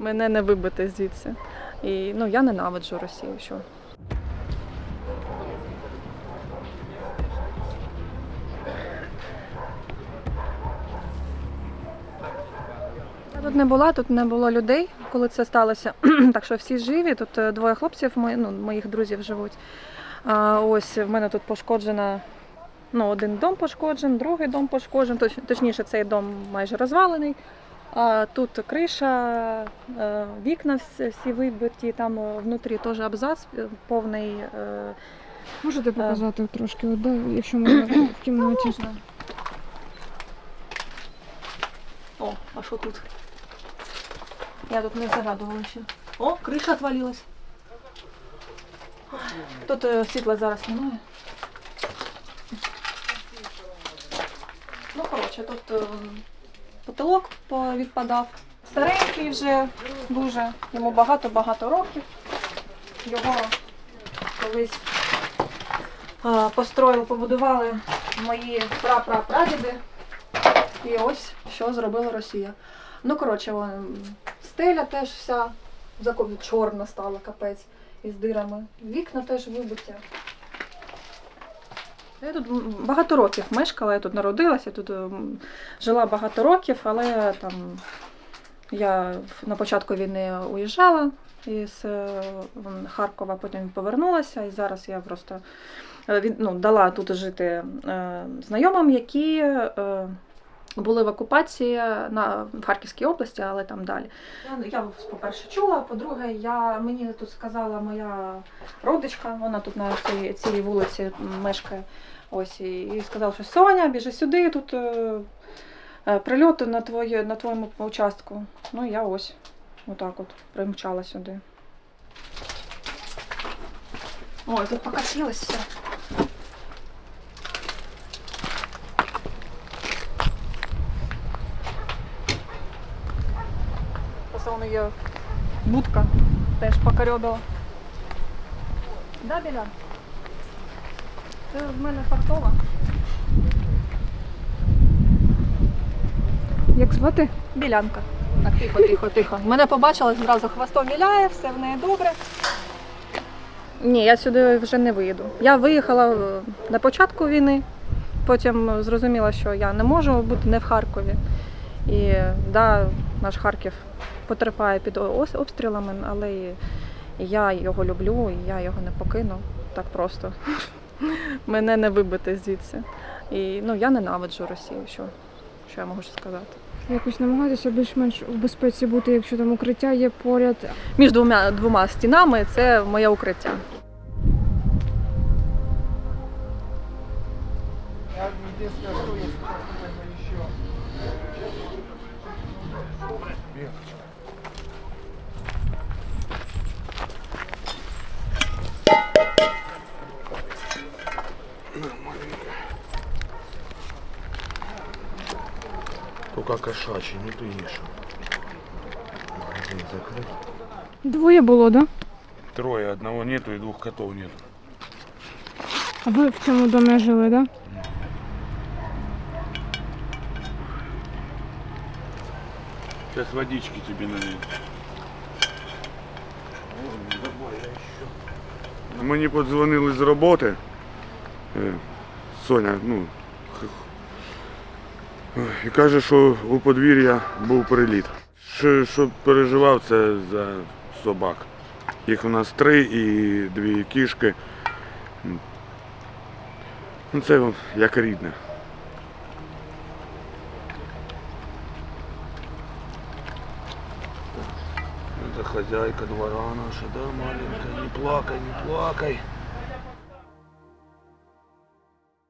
Мене не вибити звідси. І ну, я ненавиджу Росію. Що? Тут не була, тут не було людей, коли це сталося. так що всі живі. Тут е, двоє хлопців, мої- ну, моїх друзів живуть. А, ось в мене тут пошкоджена. Ну, один дом пошкоджений, другий дом пошкоджений, точ, точніше, цей дом майже розвалений. А тут криша, е, вікна всі, вибиті, там е, внутрі теж абзац е, повний. Можете показати трошки, от, да, якщо можна в кімнаті. О, а що тут? Я тут не загадувала ще. О, криша отвалилась. Тут світла зараз немає. Ну, коротше, тут потолок по- відпадав. Старенький вже дуже, йому багато-багато років. Його колись построїли, побудували мої прапрапрадіди. І ось що зробила Росія. Ну, коротше, стеля теж вся чорна стала, капець, із дирами. Вікна теж вибиті. Я тут багато років мешкала, я тут народилася, тут жила багато років, але там я на початку війни уїжджала із е, Харкова, потім повернулася, і зараз я просто е, ну, дала тут жити е, знайомим, які. Були в окупації на в Харківській області, але там далі. Я, я по-перше, чула, по-друге, я, мені тут сказала моя родичка, вона тут на цій, цій вулиці мешкає. Ось, і, і сказала, що Соня, біжи сюди, тут е, е, прильоти на, твоє, на твоєму участку. Ну, я ось отак от примчала сюди. Ой, тут покатилось все. Просто вон є будка теж покорьобила. Да, Біля? Це в мене фартова. Як звати? Білянка. Так, тихо, тихо, тихо. Мене побачила, зразу хвостом віляє, все в неї добре. Ні, я сюди вже не виїду. Я виїхала е, на початку війни, потім зрозуміла, що я не можу бути не в Харкові. І да, наш Харків потерпає під обстрілами, але я його люблю, і я його не покину так просто. Мене не вибити звідси. І ну, я ненавиджу Росію. Що, що я можу сказати? Якось намагатися більш-менш в безпеці бути, якщо там укриття є поряд. між двома, двома стінами це моє укриття. Я единственное, что я сейчас еще. Кошачий, не ты ешь. Магазин закрыт. Двоє було, да? Трое, одного нету и двух котов нету. А ви в цьому домі жили, да? Сейчас водички тебе налить. Мені подзвонили з роботи. Е, Соня, ну. І каже, що у подвір'я був приліт. Що, що переживав це за собак. Їх у нас три і дві кішки. Ну це як рідне. Это хозяйка двора наша, да, маленькая. Не плакай, не плакай.